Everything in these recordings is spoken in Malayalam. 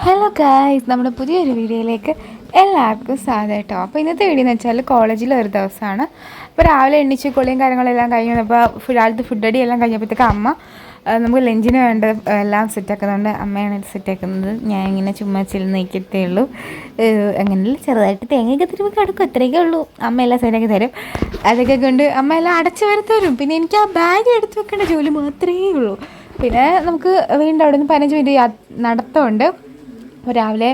ഹലോ ഗായ്സ് നമ്മുടെ പുതിയൊരു വീഡിയോയിലേക്ക് എല്ലാവർക്കും സ്വാഗതം അപ്പോൾ ഇന്നത്തെ വീഡിയോ എന്ന് വെച്ചാൽ കോളേജിൽ ഒരു ദിവസമാണ്. അപ്പോൾ രാവിലെ എണ്ണിച്ച് കുളിയും കാര്യങ്ങളെല്ലാം കഴിഞ്ഞു. അപ്പോൾ രാവിലത്തെ ഫുഡ് അടി എല്ലാം കഴിഞ്ഞപ്പോഴത്തേക്ക് അമ്മ നമുക്ക് ലഞ്ചിന് വേണ്ട എല്ലാം സെറ്റാക്കുന്നുണ്ട് അമ്മയാണ് ഇത് സെറ്റാക്കുന്നത് ഞാൻ ഇങ്ങനെ ചുമ്മാ ചില്ല് നീക്കത്തേ ഉള്ളൂ. അങ്ങനെയല്ല ചെറുതായിട്ട് തേങ്ങയൊക്കെ തിരുമ്പി കിടക്കും. അത്രയൊക്കെ ഉള്ളൂ. അമ്മ എല്ലാം സെറ്റാക്കി തരും. അതൊക്കെ കൊണ്ട് അമ്മ എല്ലാം അടച്ചു വരത്തരും പിന്നെ എനിക്ക് ആ ബാഗ് എടുത്ത് വെക്കേണ്ട ജോലി മാത്രമേ ഉള്ളൂ. പിന്നെ നമുക്ക് വീണ്ടും അവിടെ നിന്ന് പതിനഞ്ച് മിനിറ്റ് നടത്തമുണ്ട് അപ്പോൾ രാവിലെ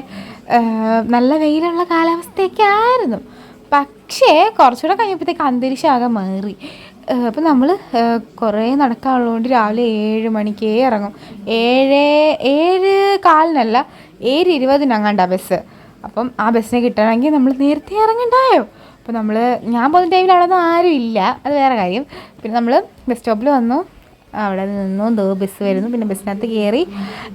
നല്ല വെയിലുള്ള കാലാവസ്ഥയൊക്കെ ആയിരുന്നു പക്ഷേ കുറച്ചുകൂടെ കഴിഞ്ഞപ്പോഴത്തേക്ക് അന്തരീക്ഷം ആകെ മാറി. അപ്പോൾ നമ്മൾ കുറേ നടക്കാനുള്ളതുകൊണ്ട് രാവിലെ ഏഴ് മണിക്കേ ഇറങ്ങും. ഏഴ് ഏഴ് കാലിനല്ല ഏഴ് ഇരുപതിനങ്ങാണ്ട ബസ്. അപ്പം ആ ബസ്സിനെ കിട്ടണമെങ്കിൽ നമ്മൾ നേരത്തെ ഇറങ്ങണ്ടായോ? അപ്പോൾ നമ്മൾ ഞാൻ പോകുന്ന ടൈമിൽ അവിടെ ഒന്നും ആരും ഇല്ല അത് വേറെ കാര്യം. പിന്നെ നമ്മൾ ബസ് സ്റ്റോപ്പിൽ വന്നു. അവിടെ നിന്നു ദോ ബസ് വരുന്നു. പിന്നെ ബസ്സിനകത്ത് കയറി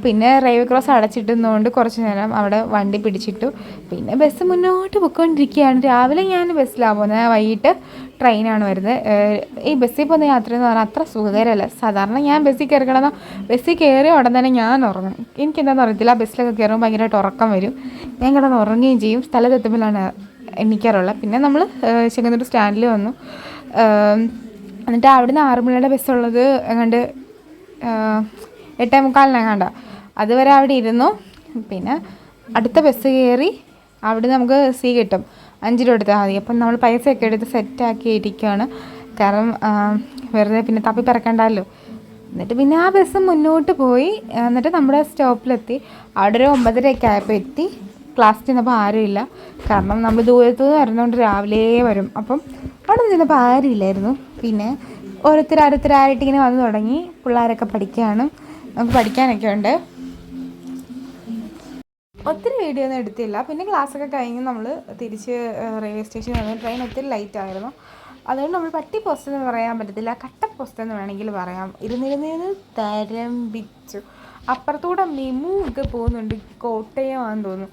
പിന്നെ റെയിൽവേ ക്രോസ് അടച്ചിട്ടുന്നതുകൊണ്ട് കുറച്ച് നേരം അവിടെ വണ്ടി പിടിച്ചിട്ടു. പിന്നെ ബസ് മുന്നോട്ട് പൊയ്ക്കൊണ്ടിരിക്കുകയാണ്. രാവിലെ ഞാൻ ബസ്സിലാണ് പോകുന്നത് വൈകിട്ട് ട്രെയിനാണ് വരുന്നത്. ഈ ബസ്സിൽ പോകുന്ന യാത്ര എന്ന് പറഞ്ഞാൽ അത്ര സുഖകരമല്ല. സാധാരണ ഞാൻ ബസ്സിൽ കയറി കിടന്ന ബസ്സിൽ കയറിയ ഉടൻ തന്നെ ഞാൻ ഉറങ്ങും. എനിക്കെന്താണെന്ന് അറിയത്തില്ല. ബസ്സിലൊക്കെ കയറുമ്പോൾ ഭയങ്കരമായിട്ട് ഉറക്കം വരും. ഞാൻ കിടന്ന് ഉറങ്ങുകയും ചെയ്യും. സ്ഥലത്തെത്തുമ്പോഴാണ് എണ്ണിക്കാറുള്ളത് പിന്നെ നമ്മൾ ചെങ്ങന്നൂർ സ്റ്റാൻഡിൽ വന്നു. എന്നിട്ട് അവിടുന്ന് ആറുമണിയുടെ ബസ്സുള്ളത് എങ്ങാണ്ട് എട്ടേ മുക്കാലിനെങ്ങാണ്ട അതുവരെ അവിടെ ഇരുന്നു. പിന്നെ അടുത്ത ബസ് കയറി അവിടെ നമുക്ക് സീ കിട്ടും. അഞ്ച് രൂപ എടുത്താൽ മതി. അപ്പം നമ്മൾ പൈസയൊക്കെ എടുത്ത് സെറ്റാക്കി ഇരിക്കുകയാണ് കാരണം വെറുതെ പിന്നെ തപ്പി പറക്കണ്ടല്ലോ. എന്നിട്ട് പിന്നെ ആ ബസ് മുന്നോട്ട് പോയി. എന്നിട്ട് നമ്മുടെ സ്റ്റോപ്പിലെത്തി അവിടെ ഒരു ഒമ്പതരയൊക്കെ ആയപ്പോൾ എത്തി. ക്ലാസ് ചെന്നപ്പോൾ ആരുമില്ല. കാരണം നമ്മൾ ദൂരത്തു നിന്ന് വരുന്നതുകൊണ്ട് രാവിലെ വരും. അപ്പം അവിടെ ചെന്നപ്പോൾ ആരുമില്ലായിരുന്നു. പിന്നെ ഓരോരുത്തർ ഓരോരുത്തരായിട്ട് ഇങ്ങനെ വന്നു തുടങ്ങി. പിള്ളേരൊക്കെ പഠിക്കുകയാണ് നമുക്ക് പഠിക്കാനൊക്കെ ഉണ്ട്. ഒത്തിരി വീഡിയോ ഒന്നും എടുത്തില്ല. പിന്നെ ക്ലാസ്സൊക്കെ കഴിഞ്ഞ് നമ്മൾ തിരിച്ച് റെയിൽവേ സ്റ്റേഷനിൽ വന്നു ട്രെയിൻ ഒത്തിരി ലൈറ്റ് ആയിരുന്നു. അതുകൊണ്ട് നമ്മൾ പട്ടി പോസ്റ്റ് എന്ന് പറയാൻ പറ്റത്തില്ല. കട്ട പോസ്റ്റ് എന്ന് വേണമെങ്കിൽ പറയാം. ഇരുന്നിരുന്നിരുന്ന് തരംപിച്ചു. അപ്പുറത്തൂടെ മെമു ഒക്കെ പോകുന്നുണ്ട്. കോട്ടയമാണെന്ന് തോന്നുന്നു.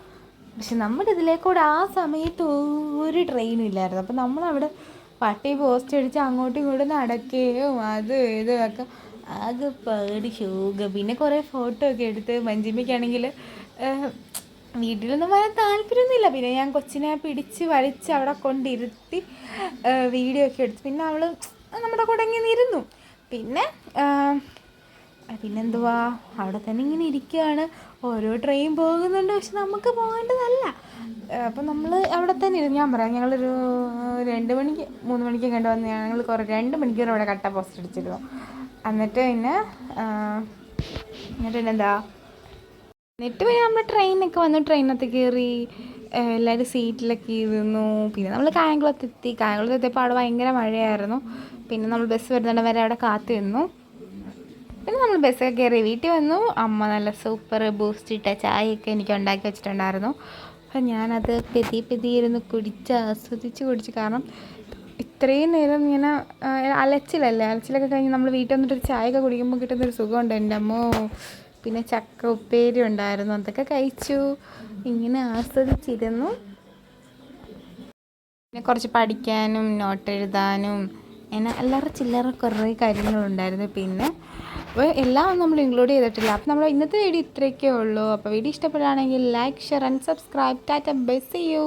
പക്ഷെ നമ്മുടെ ഇതിലേക്കൂടെ ആ സമയത്ത് ഒരു ട്രെയിനും ഇല്ലായിരുന്നു. അപ്പം നമ്മളവിടെ പട്ടി പോസ്റ്റ് അടിച്ച് അങ്ങോട്ടും ഇങ്ങോട്ടും നടക്കുകയും അത് ഇതും ഒക്കെ. ആകെ പേടി ശോക. പിന്നെ കുറേ ഫോട്ടോ ഒക്കെ എടുത്ത് മഞ്ചിമ്മയ്ക്കാണെങ്കിൽ വീട്ടിലൊന്നും വരാൻ താല്പര്യമൊന്നുമില്ല. പിന്നെ ഞാൻ കൊച്ചിനെ പിടിച്ച് വലിച്ച് അവിടെ കൊണ്ടിരുത്തി വീഡിയോ ഒക്കെ എടുത്ത്. പിന്നെ അവൾ നമ്മുടെ കൂടെ ഇങ്ങനെ ഇരുന്നു. പിന്നെ പിന്നെന്തുവാ? അവിടെ തന്നെ ഇങ്ങനെ ഇരിക്കുകയാണ്. ഓരോ ട്രെയിൻ പോകുന്നുണ്ട്. പക്ഷെ നമുക്ക് പോകേണ്ടതല്ല. അപ്പം നമ്മൾ അവിടെ തന്നെ ഇരുന്നു ഞാൻ പറയാം ഞങ്ങളൊരു രണ്ട് മണിക്ക് മൂന്ന് മണിക്ക് കണ്ടു വന്ന് ഞങ്ങൾ കുറേ രണ്ട് മണിക്കൂർ അവിടെ കട്ട പോസ്റ്റ് അടിച്ചിരുന്നു. എന്നിട്ട് പിന്നെ എന്നിട്ട് എന്നിട്ട് പിന്നെന്താ? എന്നിട്ട് പിന്നെ നമ്മൾ ട്രെയിനൊക്കെ വന്നു. ട്രെയിനകത്ത് കയറി എല്ലാവരും സീറ്റിലൊക്കെ ഇരുന്നു. പിന്നെ നമ്മൾ കായംകുളത്ത് എത്തി കായംകുളത്ത് എത്തിയപ്പോൾ അവിടെ ഭയങ്കര മഴയായിരുന്നു. പിന്നെ നമ്മൾ ബസ് വരുന്നിടം വരെ അവിടെ കാത്തു നിന്നു പിന്നെ നമ്മൾ ബസ്സൊക്കെ കയറി വീട്ടിൽ വന്നു. അമ്മ നല്ല സൂപ്പർ ബൂസ്റ്റ് ഇട്ട ചായയൊക്കെ എനിക്ക് ഉണ്ടാക്കി വെച്ചിട്ടുണ്ടായിരുന്നു. അപ്പം ഞാനത് പെതി പെതി ഇരുന്ന് കുടിച്ച് ആസ്വദിച്ച് കുടിച്ച്. കാരണം ഇത്രയും നേരം ഇങ്ങനെ അലച്ചിലല്ലേ? അലച്ചിലൊക്കെ കഴിഞ്ഞ് നമ്മൾ വീട്ടിൽ വന്നിട്ട് ചായയൊക്കെ കുടിക്കുമ്പോൾ കിട്ടുന്നൊരു സുഖമുണ്ട്. എന്റെ അമ്മോ പിന്നെ ചക്ക ഉപ്പേരി ഉണ്ടായിരുന്നു. അതൊക്കെ കഴിച്ചു. ഇങ്ങനെ ആസ്വദിച്ചിരുന്നു. പിന്നെ കുറച്ച് പഠിക്കാനും നോട്ട് എഴുതാനും അങ്ങനെ അല്ലറ ചില്ലറ കുറേ കാര്യങ്ങളുണ്ടായിരുന്നു. പിന്നെ അപ്പോൾ എല്ലാം നമ്മൾ ഇൻക്ലൂഡ് ചെയ്തിട്ടില്ല. അപ്പോൾ നമ്മൾ ഇന്നത്തെ വീഡിയോ ഇത്രയൊക്കെ ഉള്ളൂ. അപ്പോൾ വീഡിയോ ഇഷ്ടപ്പെടുകയാണെങ്കിൽ ലൈക്ക് ഷെയർ ആൻഡ് സബ്സ്ക്രൈബ് ടാറ്റ ബസ് ചെയ്യൂ